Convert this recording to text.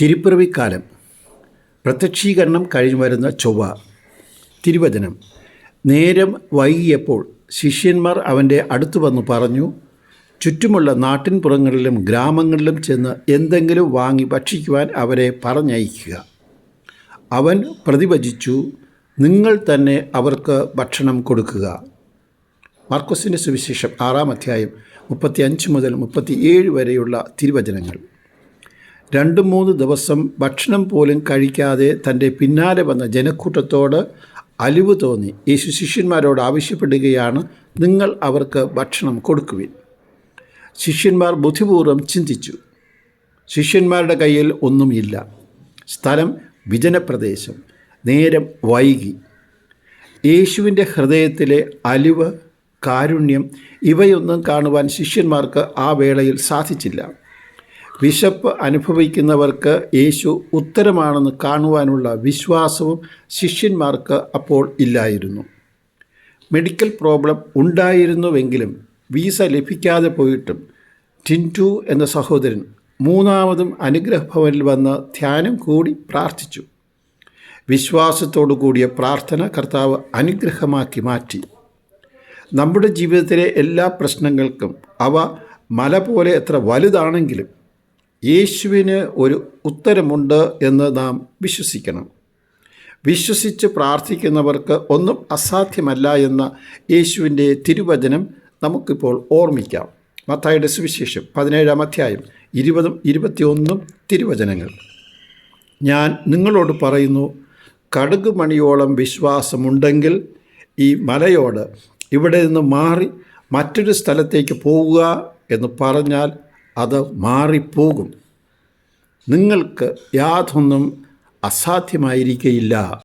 തിരുപ്പിറവിക്കാലം. പ്രത്യക്ഷീകരണം കഴിഞ്ഞു വരുന്ന ചൊവ്വ. തിരുവചനം. നേരം വൈകിയപ്പോൾ ശിഷ്യന്മാർ അവന്റെ അടുത്തു വന്നു പറഞ്ഞു ചുറ്റുമുള്ള നാട്ടിൻപുറങ്ങളിലും ഗ്രാമങ്ങളിലും ചെന്ന് എന്തെങ്കിലും വാങ്ങി ഭക്ഷിക്കുവാൻ അവരെ പറഞ്ഞയക്കുക. അവൻ പ്രതിഭജിച്ചു നിങ്ങൾ തന്നെ അവർക്ക് ഭക്ഷണം കൊടുക്കുക. മാർക്കോസിന്റെ സുവിശേഷം ആറാം അധ്യായം മുപ്പത്തി അഞ്ച് മുതൽ മുപ്പത്തി ഏഴ് വരെയുള്ള തിരുവചനങ്ങൾ. രണ്ട് മൂന്ന് ദിവസം ഭക്ഷണം പോലും കഴിക്കാതെ തന്റെ പിന്നാലെ വന്ന ജനക്കൂട്ടത്തോട് അലിവ് തോന്നി. യേശു ശിഷ്യന്മാരോട് ആവശ്യപ്പെടുകയാണ് നിങ്ങൾ അവർക്ക് ഭക്ഷണം കൊടുക്കുവിൻ. ശിഷ്യന്മാർ ബുദ്ധിപൂർവം ചിന്തിച്ചു. ശിഷ്യന്മാരുടെ കയ്യിൽ ഒന്നുമില്ല സ്ഥലം വിജനപ്രദേശം. നേരം വൈകി. യേശുവിന്റെ ഹൃദയത്തിലെ അലിവ് കാരുണ്യം ഇവയൊന്നും കാണുവാൻ ശിഷ്യന്മാർക്ക് ആ വേളയിൽ സാധിച്ചില്ല. വിശപ്പ് അനുഭവിക്കുന്നവർക്ക് യേശു ഉത്തരമാണെന്ന് കാണുവാനുള്ള വിശ്വാസവും ശിഷ്യന്മാർക്ക് അപ്പോൾ ഇല്ലായിരുന്നു. മെഡിക്കൽ പ്രോബ്ലം ഉണ്ടായിരുന്നുവെങ്കിലും വീസ ലഭിക്കാതെ പോയിട്ടും ടിന്റു എന്ന സഹോദരൻ മൂന്നാമതും അനുഗ്രഹഭവനിൽ വന്ന് ധ്യാനം കൂടി പ്രാർത്ഥിച്ചു. വിശ്വാസത്തോടു കൂടിയ പ്രാർത്ഥന കർത്താവ് അനുഗ്രഹമാക്കി മാറ്റി. നമ്മുടെ ജീവിതത്തിലെ എല്ലാ പ്രശ്നങ്ങൾക്കും അവ മല പോലെ എത്ര വലുതാണെങ്കിലും യേശുവിന് ഒരു ഉത്തരമുണ്ട് എന്ന് നാം വിശ്വസിക്കണം. വിശ്വസിച്ച് പ്രാർത്ഥിക്കുന്നവർക്ക് ഒന്നും അസാധ്യമല്ല എന്ന യേശുവിന്റെ തിരുവചനം നമുക്കിപ്പോൾ ഓർമ്മിക്കാം. മത്തായുടെ സുവിശേഷം പതിനേഴാം അധ്യായം ഇരുപതും ഇരുപത്തിയൊന്നും തിരുവചനങ്ങൾ. ഞാൻ നിങ്ങളോട് പറയുന്നു കടുക് മണിയോളം വിശ്വാസമുണ്ടെങ്കിൽ ഈ മലയോട് ഇവിടെ നിന്ന് മാറി മറ്റൊരു സ്ഥലത്തേക്ക് പോവുക എന്ന് പറഞ്ഞാൽ അത് മാറിപ്പോകും. നിങ്ങൾക്ക് യാതൊന്നും അസാധ്യമായിരിക്കയില്ല.